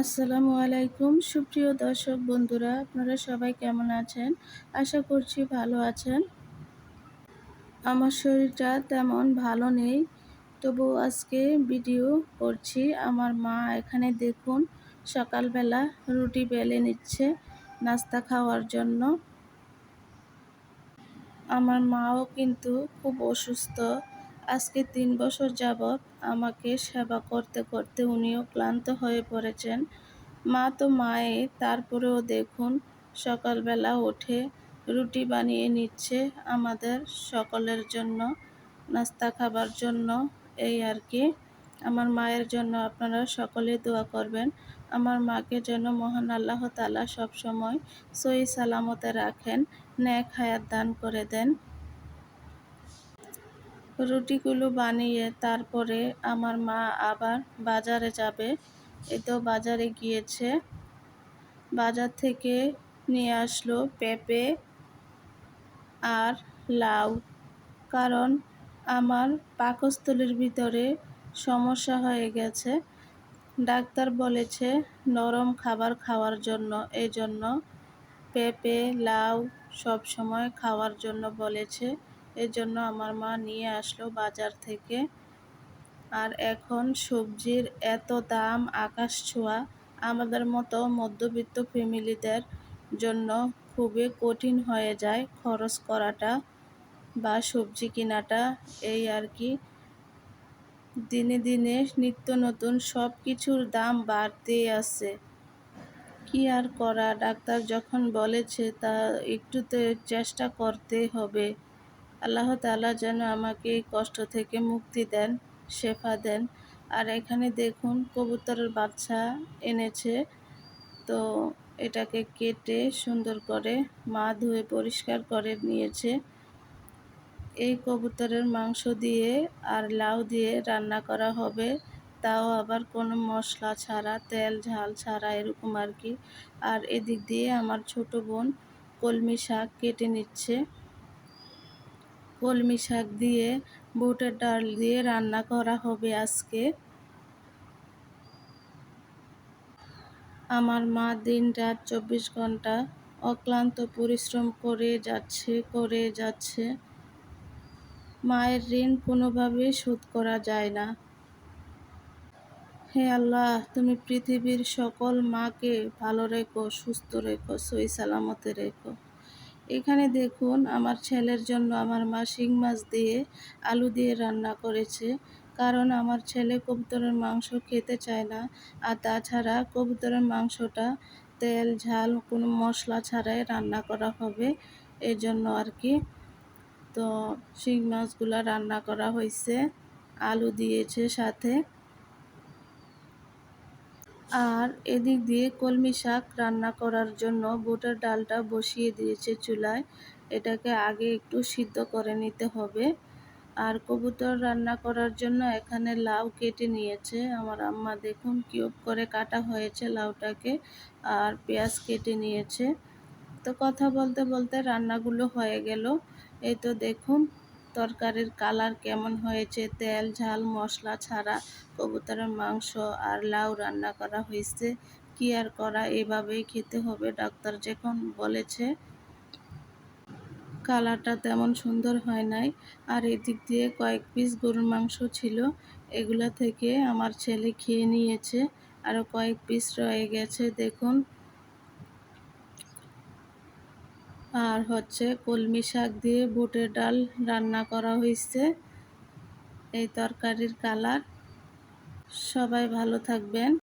আসসালামু আলাইকুম। সুপ্রিয় দর্শক বন্ধুরা, আপনারা সবাই কেমন আছেন? আশা করছি ভালো আছেন। আমার শরীরটা তেমন ভালো নেই, তবু আজকে ভিডিও করছি। আমার মা এখানে দেখুন, সকালবেলা রুটি বেলে নিচ্ছে নাস্তা খাওয়ার জন্য। আমার মাও কিন্তু খুব অসুস্থ। আজকে তিন বছর যাবৎ আমাকে সেবা করতে করতে উনিও ক্লান্ত হয়ে পড়েছেন। মা তো মায়ে, তারপরেও দেখুন সকালবেলা উঠে রুটি বানিয়ে নিচ্ছে আমাদের সকলের জন্য, নাস্তা খাবার জন্য। এই আর কি। আমার মায়ের জন্য আপনারা সকলে দোয়া করবেন। আমার মাকে যেন মহান আল্লাহ তালা সবসময় সই সালামতে রাখেন, ন্যাক হায়াত দান করে দেন। রুটিগুলো বানিয়ে তারপরে আমার মা আবার বাজারে যাবে। এ তো বাজারে গিয়েছে। বাজার থেকে নিয়ে আসলো পেঁপে আর লাউ। কারণ আমার পাকস্থলীর ভিতরে সমস্যা হয়ে গেছে। ডাক্তার বলেছে নরম খাবার খাওয়ার জন্য। এই জন্য পেঁপে, লাউ সব সময় খাওয়ার জন্য বলেছে। এজন্য আমার মা নিয়ে আসলো বাজার থেকে। আর এখন সবজির এত দাম আকাশ ছোঁয়া, আমাদের মতো মধ্যবিত্ত ফ্যামিলিদের জন্য খুবই কঠিন হয়ে যায় খরচ করাটা বা সবজি কেনাটা। এই আর কি। দিনে দিনে নিত্য নতুন সব কিছুর দাম বাড়তেই আছে। কি আর করা? ডাক্তার যখন বলেছে তা একটু চেষ্টা করতে হবে। আল্লাহ তালা যেন আমাকে এই কষ্ট থেকে মুক্তি দেন, শেফা দেন। আর এখানে দেখুন, কবুতরের বাচ্চা এনেছে। তো এটাকে কেটে সুন্দর করে মা ধুয়ে পরিষ্কার করে নিয়েছে। এই কবুতরের মাংস দিয়ে আর লাউ দিয়ে রান্না করা হবে। তাও আবার কোনো মশলা ছাড়া, তেল, ঝাল ছাড়া এরকম আর কি। আর এদিক দিয়ে আমার ছোট বোন কলমি শাক কেটে নিচ্ছে। কলমি শাক দিয়ে, বুটের ডাল দিয়ে রান্না করা হবে আজকে। আমার মা দিন রাত চব্বিশ ঘণ্টা অক্লান্ত পরিশ্রম করে যাচ্ছে করে যাচ্ছে। মায়ের ঋণ কোনোভাবেই শোধ করা যায় না। হে আল্লাহ, তুমি পৃথিবীর সকল মাকে ভালো রেখো, সুস্থ রেখো সই সালামতে রেখো। এখানে দেখুন, আমার ছেলের জন্য আমার মা শিং মাছ দিয়ে আলু দিয়ে রান্না করেছে। কারণ আমার ছেলে কবুতরের মাংস খেতে চায় না। আর তাছাড়া কবুতরের মাংসটা তেল, ঝাল, কোনো মশলা ছাড়াই রান্না করা হবে। এই জন্য আর কি। তো শিং মাছগুলো রান্না করা হয়েছে আলু দিয়েছে সাথে। আর এদিক দিয়ে কলমি শাক রান্না করার জন্য বুটের ডালটা বসিয়ে দিয়েছে চুলায়। এটাকে আগে একটু সিদ্ধ করে নিতে হবে। আর কবুতর রান্না করার জন্য এখানে লাউ কেটে নিয়েছে। আমার আম্মা দেখুন কিউব করে কাটা হয়েছে লাউটাকে আর পেঁয়াজ কেটে নিয়েছে। তো কথা বলতে বলতে রান্নাগুলো হয়ে গেল। এই তো দেখুন তরকারির কালার কেমন হয়েছে? তেল, ঝাল, মশলা ছাড়া কবুতরের মাংস আর লাউ রান্না করা হয়েছে। কি আর করা? এভাবেই খেতে হবে, ডাক্তার যখন বলেছে। কালারটা তেমন সুন্দর হয় নাই। আর এদিক দিয়ে কয়েক পিস গরুর মাংস ছিল। এগুলা থেকে আমার ছেলে খেয়ে নিয়েছে। আরও কয়েক পিস রয়ে গেছে। দেখুন আর হচ্ছে কলমি শাক দিয়ে বুটের ডাল রান্না করা হয়েছে এই তরকারির কালার। সবাই ভালো থাকবেন।